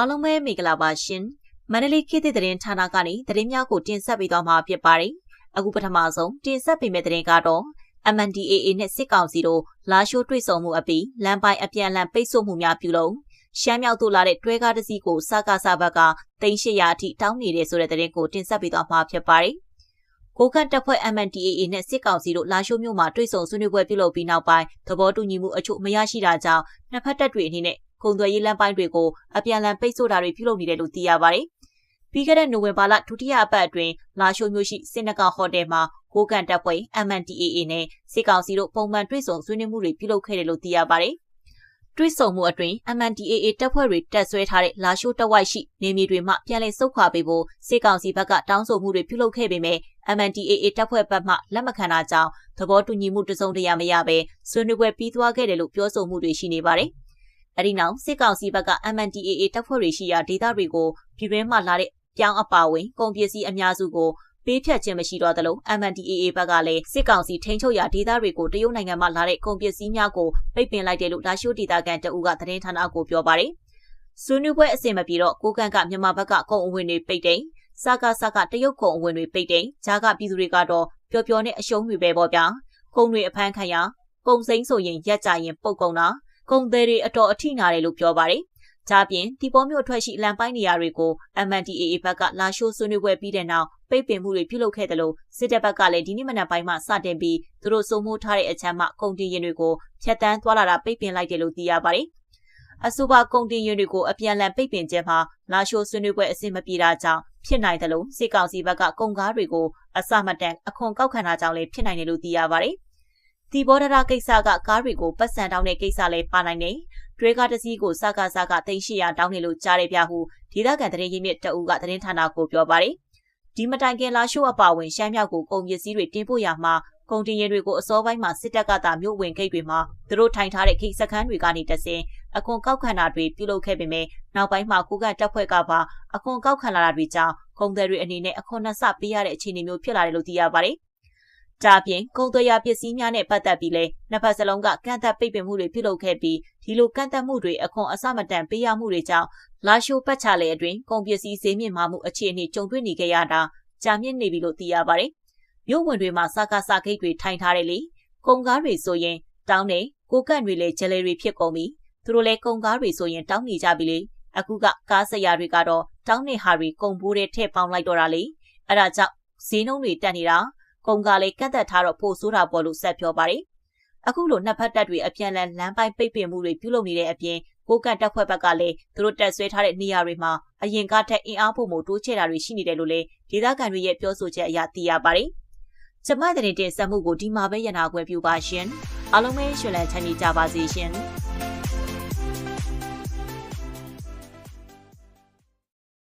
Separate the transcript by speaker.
Speaker 1: အားလုံးပဲမင်္ဂလာပါရှင်မန္တလေးခေတ်သစ်သတင်းဌာနကနေသတင်းများကိုတင်ဆက်ပေးသွားမှာဖြစ်ပါတယ်အခုပထမဆုံးတင်ဆက်ပေးမယ့်သတင်းကတော့ MNDAA နဲ့စစ်ကောင်စီတို့လာရှိုးတွေ့ဆုံမှုအပြီးလမ်းပိုင်းအပြန်အလှန်ပိတ်ဆို့မှုများပြုလုပ်ရှမ်းမြောက်သို့လာတဲ့တွဲကားတစ်စီးကိုစကားစားဘက်က3800အထိတောင်းနေတယ်ဆိုတဲ့သတင်းကိုတင်ဆက်ပေးသွားမှာဖြစ်ပါတယ်ကိုကန့်တပ်ဖွဲ့ MNDAA နဲ့စစ်ကောင်စီတို့လာရှိုးမြို့မှာတွေ့ဆုံဆွေးနွေးပွဲပြုလုပ်ပြီးနောက်ပိုင်းသဘောတူညီမှုအချို့မရရှိတာကြောင့်နှစ်ဖက်တပ်တွေအနေနဲ့ ကုန်သွယ်ရေးလမ်းပိုင်းတွေကိုအပြန်အလှန်ပိတ်ဆို့တာတွေပြုလုပ်နေတယ်လို့သိရပါတယ်။ပြီးခဲ့တဲ့နိုဝင်ဘာလဒုတိယအပတ်အတွင်းလာရှိုးမြို့ရှိစင်နဂါဟိုတယ်မှာကိုကန်တပ်ဖွဲ့ MNDAA နဲ့စစ်ကောင်စီတို့ပုံမှန်တွေ့ဆုံဆွေးနွေးမှုတွေပြုလုပ်ခဲ့တယ်လို့သိရပါတယ်။တွေ့ဆုံမှုအတွင်း MNDAA တပ်ဖွဲ့တွေတက်ဆွဲထားတဲ့လာရှိုးတဝိုက်ရှိနေမြေတွေမှပြန်လည်ဆုတ်ခွာပေးဖို့စစ်ကောင်စီဘက်ကတောင်းဆိုမှုတွေပြုလုပ်ခဲ့ပေမဲ့ MNDAA တပ်ဖွဲ့ဘက်မှလက်မခံတာကြောင့်သဘောတူညီမှုတစုံတရာမရဘဲဆွေးနွေးပွဲပြီးသွားခဲ့တယ်လို့ပြောဆိုမှုတွေရှိနေပါတယ်။ အဲဒီနောက်စစ်ကောင်စီဘက်က MNDAA တပ်ဖွဲ့တွေရှိရာဒေသတွေကိုပြည်တွင်းမှလာတဲ့ပြောင်းအပါဝင်ကုန်ပစ္စည်းအများစုကိုပေးဖြတ်ခြင်းမရှိတော့သလို MNDAA ဘက်ကလည်းစစ်ကောင်စီထိန်းချုပ်ရာဒေသတွေကိုတရုတ်နိုင်ငံမှလာတဲ့ကုန်ပစ္စည်းများကိုပိတ်ပင်လိုက်တယ်လို့လာရှိုးဒေသခံတအူးကသတင်းဌာနကိုပြောပါတယ်။ဆွေးနွေးပွဲအစင်မပြေတော့ကိုကန့်ကမြန်မာဘက်ကကုန်အဝင်တွေပိတ်တယ်။စကားစကားတရုတ်ကုန်အဝင်တွေပိတ်တယ်။ဂျားကပြည်သူတွေကတော့ပျော်ပျော်နဲ့အရှုံးတွေပဲပေါ့ဗျာ။ကုန်တွေအဖမ်းခံရကုန်စိမ်းဆိုရင်ရက်ကြရင်ပုတ်ကုန်တာ ကုန်သည်တွေအတော်အထိနာတယ်လို့ပြောပါတယ်။ဒါပြင်ဒီပေါ်မြို့ထွက်ရှိလမ်းပိုင်းနေရာတွေကို MNDAA ဘက်ကလာရှိုးဆွေးနွေးပွဲပြီးတဲ့နောက်ပိတ်ပင်မှုတွေပြုလုပ်ခဲ့တယ်လို့စစ်တပ်ဘက်ကလည်းဒီနေ့မနက်ပိုင်းမှာစတင်ပြီးသူတို့စိုးမိုးထားတဲ့အချမ်းမှကုန်တင်ရင်တွေကိုဖျက်တမ်းသွားလာတာပိတ်ပင်လိုက်တယ်လို့သိရပါတယ်။အဆိုပါကုန်တင်ရင်တွေကိုအပြန်အလှန်ပိတ်ပင်ခြင်းမှာလာရှိုးဆွေးနွေးပွဲအဆင်မပြေတာကြောင့်ဖြစ်နိုင်တယ်လို့စစ်ကောင်စီဘက်ကကုန်ကားတွေကိုအစမတန်အခွန်ကောက်ခံတာကြောင့်လည်းဖြစ်နိုင်တယ်လို့သိရပါတယ်။ ဒီဘောဒရာကိစ္စကကားတွေကိုပတ်စံတောင်းတဲ့ကိစ္စလည်းပါနိုင်တယ်။တွဲကားတစ်စီးကိုစကားစကား300တောင်းနေလို့ကြားရပြဟုဒေသခံသတင်းရင်းမြစ်တအူးကသတင်းဌာနကိုပြောပါတယ်။ဒီမတိုင်ခင်လာရှိုးအပါဝင်ရှမ်းမြောက်ကိုကုန်ပစ္စည်းတွေတင်ပို့ရမှာကုန်တင်ရတွေကိုအစောပိုင်းမှာစစ်တပ်ကသာမြို့ဝင်ဂိတ်တွေမှာသူတို့ထိုင်ထားတဲ့ခိစခန်းတွေကနေတဆင်အခွန်ကောက်ခံတာတွေပြုလုပ်ခဲ့ပေမဲ့နောက်ပိုင်းမှာကိုကတပ်ဖွဲ့ကပါအခွန်ကောက်ခံလာတာတွေကြောင့်ကုန်သည်တွေအနေနဲ့အခွန်နှဆပေးရတဲ့အခြေအနေမျိုးဖြစ်လာတယ်လို့သိရပါတယ်။ ဒါပြင်ကုန်သွယ်ရာပစ္စည်းများနဲ့ပတ်သက်ပြီးလဲနှစ်ဖက်စလုံးကကန့်သက်ပိတ်ပင်မှုတွေပြုလုပ်ခဲ့ပြီးဒီလိုကန့်သက်မှုတွေအခွန်အစမတန်ပေးရမှုတွေကြောင့်လာရှိုးပတ်ချလေအတွင်းကုန်ပစ္စည်းဈေးမြင့်မှုအခြေအနေကြုံတွေ့နေကြရတာကြာမြင့်နေပြီလို့သိရပါတယ်။မြို့ဝင်တွေမှာစကားစကိတ်တွေထိုင်ထားတယ်လေ။ကုန်ကားတွေဆိုရင်တောင်းနေကိုကန့်တွေလည်းဂျယ်လီတွေဖြစ်ကုန်ပြီ။သူတို့လည်းကုန်ကားတွေဆိုရင်တောင်းနေကြပြီလေ။အခုကကားဆရာတွေကတော့တောင်းနေဟာတွေကုန်ပိုးတဲ့ထည့်ပေါင်းလိုက်တော့တာလေ။အဲဒါကြောင့်ဈေးနှုန်းတွေတက်နေတာ။ ကုန်ကလည်းကန့်သက်ထားတော့ပို့ဆိုးတာပေါ်လို့ဆက်ပြောပါတယ်။အခုလိုနှစ်ဖက်တပ်တွေအပြန်လန်လမ်းပိုင်းပိတ်ပင်မှုတွေပြုလုပ်နေတဲ့အပြင်ကိုကန့်တပ်ဖွဲ့ဘက်ကလည်းသူတို့တက်ဆွဲထားတဲ့နေရာတွေမှာအရင်ကထက်အင်အားဖို့မို့တိုးချဲ့တာတွေရှိနေတယ်လို့လည်းဒေသခံတွေရဲ့ပြောဆိုချက်အရသိရပါတယ်။ကျမတဲ့တင်ဆက်မှုကိုဒီမှာပဲရနာခွင့်ပြုပါရှင်။အားလုံးပဲရှင်လန်းချမ်းမြေ့ကြပါစေရှင်။